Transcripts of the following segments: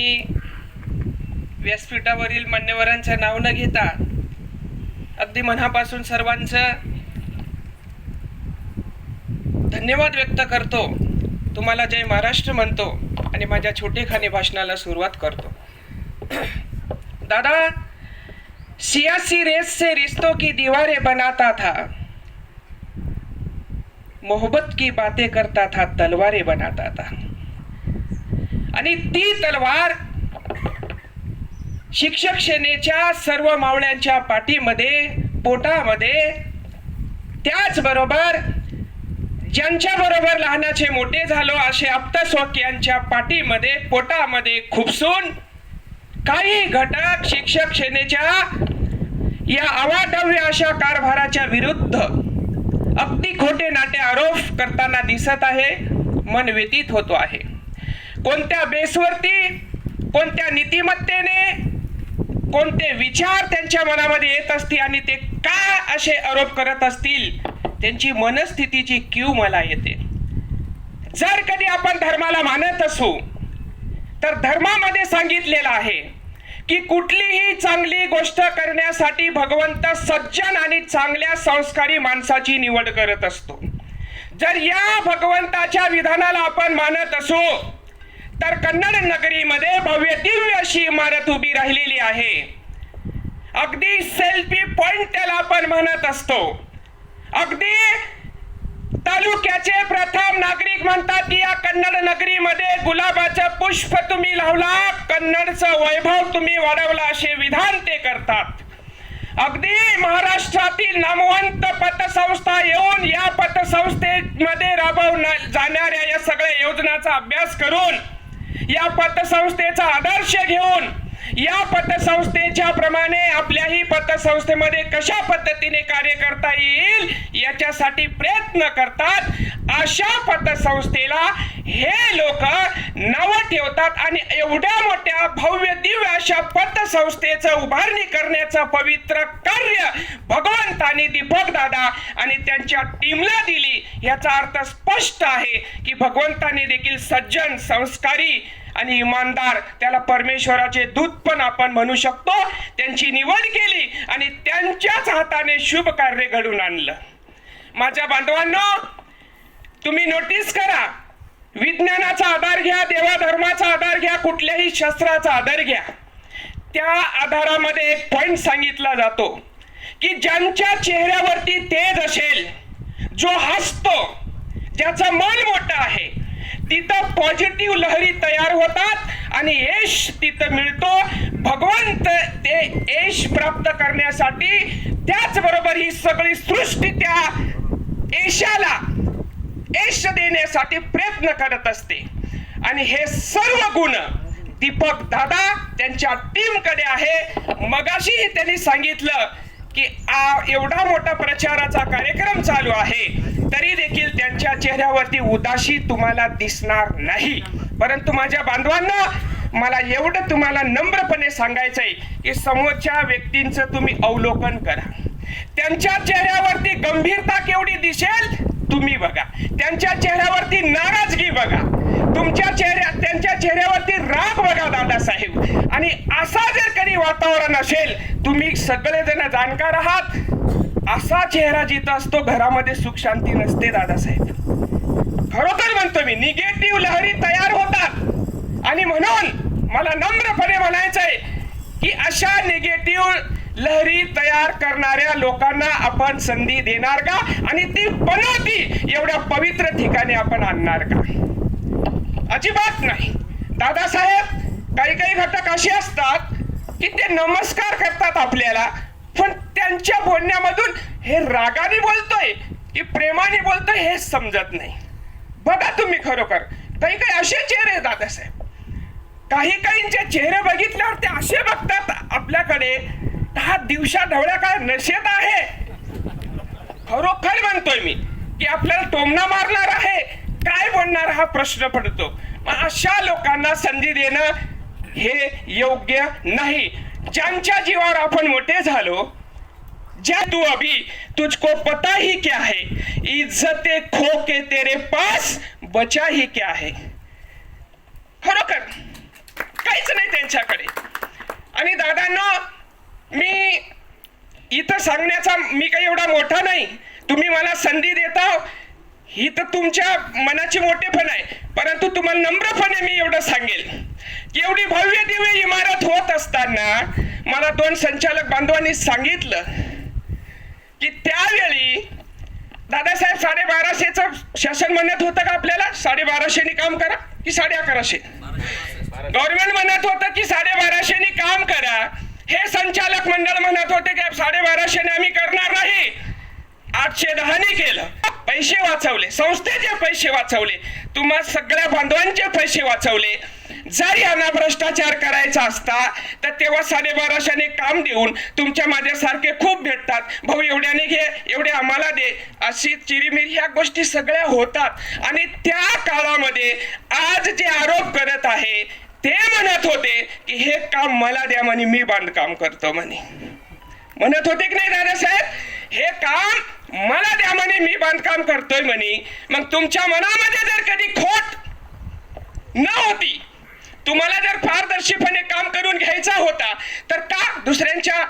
मी व्यासपीठावरील मान्यवरांचं नाव न घेता अगदी मनापासून सर्वांचं धन्यवाद व्यक्त करतो. तुम्हाला जय महाराष्ट्र म्हणतो आणि माझ्या छोटेखानी भाषणाला सुरुवात करतो. दादा सियासी रेस से रिश्तों की दीवारें बनाता था। मोहब्बत की बातें करता था तलवारें बनाता था। आणि ती तलवार शिक्षक सेनेच्या सर्व मावळ्यांच्या पाठीमध्ये पोटामध्ये त्याचबरोबर ज्यांच्या बरोबर लहानाचे मोठे झालो असे आप्तस्वक यांच्या पाठीमध्ये पोटामध्ये खुपसून काही घटक शिक्षक सेनेच्या या अवाढव्य अशा कारभाराच्या विरुद्ध अगदी खोटे नाटे आरोप करताना दिसत आहे मन व्यतीत होतो आहे. कोणत्या बेसवरती कोणत्या नीतिमत्तेने कोणते विचार त्यांच्या मनामध्ये येत असतील आणि ते का असे आरोप करत असतील त्यांची मनस्थितीची क्यू मला येते. जर कधी आपण धर्माला मानत असू तर धर्मामध्ये सांगितलेलं आहे की कुठलीही चांगली गोष्ट करण्यासाठी भगवंत सज्जन आणि चांगल्या संस्कारी माणसाची निवड करत असतो. जर या भगवंताच्या विधानाला आपण मानत असू तर कन्नड नगरीमध्ये भव्य दिव्य अशी इमारत उभी राहिलेली आहे. अगदी सेल्फी पॉइंट त्याला आपण म्हणत असतो. अगदी तालुक्याचे प्रथम नागरिक म्हणतात की या कन्नड नगरीमध्ये गुलाबाचं पुष्प तुम्ही लावला कन्नडचं वैभव तुम्ही वाढवला असे विधान ते करतात. अगदी महाराष्ट्रातील नामवंत पतसंस्था येऊन या पतसंस्थेमध्ये राबवण्या जाणाऱ्या या सगळ्या योजनाचा अभ्यास करून या पतसंस्थेचा आदर्श घेऊन या पतसंस्थेच्या प्रमाणे आपल्याही पतसंस्थेमध्ये कशा पद्धतीने कार्य करता येईल याच्यासाठी प्रयत्न करतात. अशा पतसंस्थेला हे लोक नाव ठेवतात आणि एवढ्या मोठ्या भव्य दिव्य अशा पतसंस्थेचं उभारणी करण्याचं पवित्र कार्य भगवंतानी दीपक दादा आणि त्यांच्या टीमला दिली. याचा अर्थ स्पष्ट आहे की भगवंतानी देखील सज्जन संस्कारी आणि इमानदार त्याला परमेश्वराचे दूत पण आपण म्हणू शकतो. त्यांची निवड केली आणि त्यांच्याच हाताने शुभ कार्य घडून आणलं. माझ्या बांधवांनो तुम्ही नोटीस करा. विज्ञानाचा आधार घ्या देवाधर्माचा आधार घ्या कुठल्याही शस्त्राचा आधार घ्या. त्या आधारामध्ये एक पॉइंट सांगितला जातो की ज्यांच्या चेहऱ्यावरती तेज असेल जो हसतो ज्याचं मन मोठं आहे तिथं पॉझिटिव्ह लहरी तयार होतात आणि यश तिथं मिळतो. भगवंत ते यश प्राप्त करण्यासाठी त्याचबरोबर ही सगळी सृष्टी त्या यशाला यश देण्यासाठी प्रयत्न करत असते. आणि हे सर्व गुण दीपक दादा त्यांच्या टीमकडे आहे. मगाशीही त्यांनी सांगितलं की आ एवढा मोठा प्रचाराचा कार्यक्रम चालू आहे. तरी देखील त्यांच्या चेहऱ्यावरती उदासी तुम्हाला दिसणार नाही. परंतु माझ्या बांधवांना मला एवढं तुम्हाला नम्रपणे सांगायचंय की समोरच्या व्यक्तींचं तुम्ही अवलोकन करा. त्यांच्या चेहऱ्यावरती गंभीरता केवढी दिसेल तुम्ही बघा. त्यांच्या चेहऱ्यावरती नाराजगी बघा. तुमच्या चेहऱ्या त्यांच्या चेहऱ्यावरती राग बघा दादासाहेब. आणि असा जर कधी वातावरण असेल तुम्ही सगळेजण जाणकार आहात. असा चेहरा जित असतो घरामध्ये सुख शांती नसते दादासाहेब. खरोखर म्हणतो मी निगेटिव्ह लहरी तयार होतात. आणि म्हणून मला नम्रपणे म्हणायचंय की अशा निगेटिव्ह लहरी तयार करणाऱ्या लोकांना आपण संधी देणार का? आणि ती पनोती एवढ्या पवित्र ठिकाणी आपण आणणार का? अजिबात नाही. दादासाहेब काही काही घटक असे असतात की ते नमस्कार करतात आपल्याला पण त्यांच्या बोलण्यामधून हे रागाने बोलतोय की प्रेमाने बोलतोय हे समजत नाही. बघा तुम्ही खरोखर. काही काही असे चेहरे आहेत दादासाहेब काही काहींचे चेहरे बघितल्यावर ते असे बघतात आपल्याकडे हा दिवसा ढवळ्या काय नशेत आहे? खरोखर म्हणतोय मी की आपल्याला टोमणा मारणार आहे. काय बोलणार हा प्रश्न पडतो. मग अशा लोकांना संधी देणं हे योग्य नाही. ज्यांच्या जीवावर आपण मोठे झालो जा तू अभी तुझको पता ही क्या है? इज्जते खो के तेरे पास बचा ही क्या है? खरोखर काहीच नाही त्यांच्याकडे. आणि दादांना मी इथं सांगण्याचा मी काही एवढा मोठा नाही. तुम्ही मला संधी देता ही तर तुमच्या मनाची मोठेपण आहे. परंतु तुम्हाला नम्रपणे मी एवढं सांगेल. की एवढी भव्य दिव्य इमारत होत असताना मला दोन संचालक बांधवांनी सांगितलं की त्यावेळी दादासाहेब साडेबाराशेच शासन म्हणत होतं का आपल्याला? साडेबाराशेनी काम करा की साडे अकराशे गव्हर्नमेंट म्हणत होतं की साडेबाराशेनी काम करा. हे संचालक मंडळ म्हणत होते की साडेबाराशेने आम्ही करणार नाही. आठशे दहाने केलं. पैसे वाचवले. संस्थेचे पैसे वाचवले. तुम्हा सगळ्या बांधवांचे पैसे वाचवले. जर यांना भ्रष्टाचार करायचा असता तर तेव्हा साडेबाराशेने काम देऊन तुमच्या माझ्यासारखे खूप भेटतात. भाऊ एवढ्याने घे एवढे आम्हाला दे अशी चिरीमिरी ह्या गोष्टी सगळ्या होतात. आणि त्या काळामध्ये आज जे आरोप करत आहे ते म्हणत होते की हे काम मला द्या म्हणे मी बांधकाम करतो म्हणे. म्हणत होते की नाही दादासाहेब? हे काम मला द्या म्हणे मी बांधकाम करतोय म्हणे. मग तुमच्या मनामध्ये जर कधी खोट न होती तुम्हाला जर पारदर्शीपणे काम करून घ्यायचा होता तर का दुसऱ्यांच्या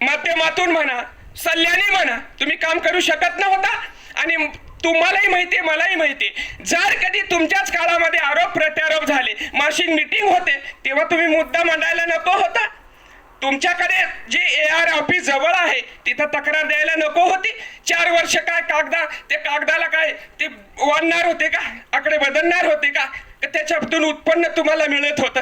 माध्यमातून म्हणा सल्ल्याने म्हणा तुम्ही काम करू शकत नव्हता? आणि तुम्हालाही माहितीये मलाही माहिती जर कधी तुमच्याच काळामध्ये आरोप प्रत्यारोप झाले मासिक मिटिंग होते तेव्हा तुम्ही मुद्दा मांडायला नको होता? तुमच्याकडे जे ए आर ऑफिस जवळ आहे तिथं तक्रार द्यायला नको होती? चार वर्ष काय कागदा ते कागदाला काय ते वाढणार होते का? आकडे बदलणार होते का? त्याच्यातून उत्पन्न तुम्हाला मिळत होतं.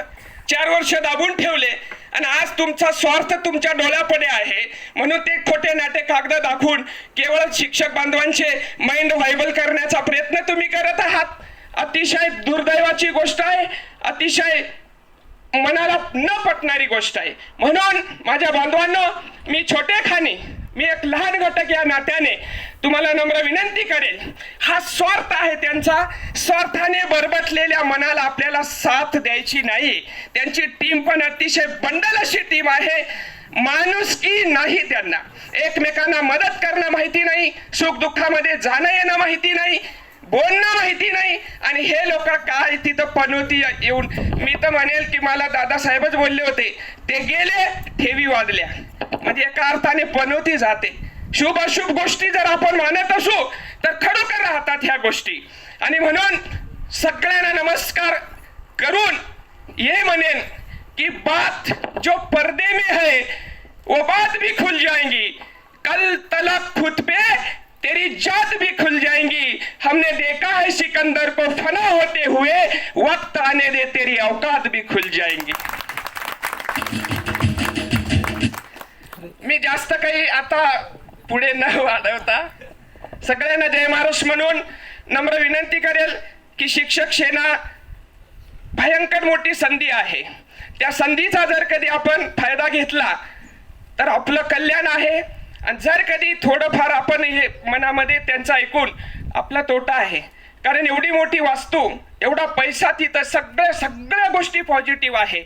चार वर्ष दाबून ठेवले. आणि आज तुमचा स्वार्थ तुमच्या डोळ्यापुढे आहे. म्हणून ते खोटे नाटे कागद दाखवून केवळ शिक्षक बांधवांचे माइंड व्हायबल करण्याचा प्रयत्न तुम्ही करत आहात. अतिशय दुर्दैवाची गोष्ट आहे. अतिशय मनाला न पटणारी गोष्ट आहे. म्हणून माझ्या बांधवांनो मी छोटे खाणी मी एक लहान घटक या नात्याने तुम्हाला नम्र विनंती करेल. हा स्वार्थ आहे त्यांचा. स्वार्थाने बरबटलेल्या मनाला आपल्याला साथ द्यायची नाही. त्यांची टीम पण अतिशय बंडल अशी टीम आहे. माणूस की नाही त्यांना? एकमेकांना मदत करणं माहिती नाही. सुख दुःखामध्ये जाणं येणं माहिती नाही. बोलणं माहिती नाही. आणि हे लोक काय तिथं पनवती येऊन मी तर म्हणेल की मला दादासाहेबच बोलले होते. ते गेले ठेवी वाजल्या. म्हणजे एका अर्थाने पनवती जाते. शुभ अशुभ गोष्टी जर आपण मानत असू तर खरोखर राहतात ह्या गोष्टी. आणि म्हणून सगळ्यांना नमस्कार करून ये म्हणेन की बात जो पर्दे में है वो बात भी खुल जाएंगी. कल तलक खुद पे तेरी जात भी खुल जाएंगी। हमने देखा है सिकंदर को फना होते हुए वक्त आने दे तेरी औकात भी खुल जाएंगी। मी जास्त काही आता पुढे न वाढवता सगळ्यांना जय महाराष्ट्र म्हणून नम्र विनंती करेल की शिक्षक सेना भयंकर मोठी संधी आहे. त्या संधीचा जर कधी आपण फायदा घेतला तर आपलं कल्याण आहे. आणि जर कधी थोडंफार आपण हे मनामध्ये त्यांचं ऐकून आपला तोटा आहे कारण एवढी मोठी वास्तू एवढा पैसा तिथं सगळ्या सगळ्या गोष्टी पॉझिटिव्ह आहे.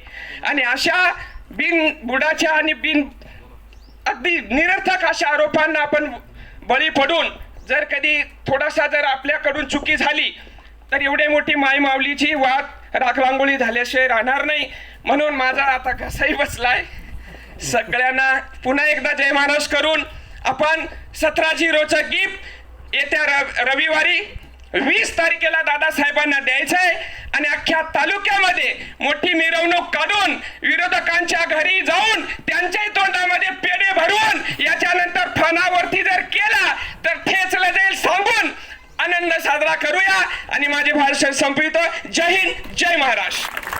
आणि अशा बिन बुडाच्या आणि बिन अगदी निरर्थक अशा आरोपांना आपण बळी पडून जर कधी थोडासा जर आपल्याकडून चुकी झाली तर एवढी मोठी माय माऊलीची वाद राखरांगोळी झाल्याशिवाय राहणार नाही. म्हणून माझा आता घसाही बसलाय. सगळ्यांना पुन्हा एकदा जय महाराज करून आपण सतरा झिरोचं गिफ्ट येत्या र- रविवारी वीस तारखेला दादासाहेबांना द्यायचं आहे आणि अख्ख्या तालुक्यामध्ये मोठी मिरवणूक काढून विरोधकांच्या घरी जाऊन त्यांच्याही तोंडामध्ये पेढे भरवून याच्यानंतर फणावरती जर केला तर ठेचलं जाईल सांगून आनंद साजरा करूया. आणि माझे भाषण संपवितो जय हिंद जय महाराष्ट्र.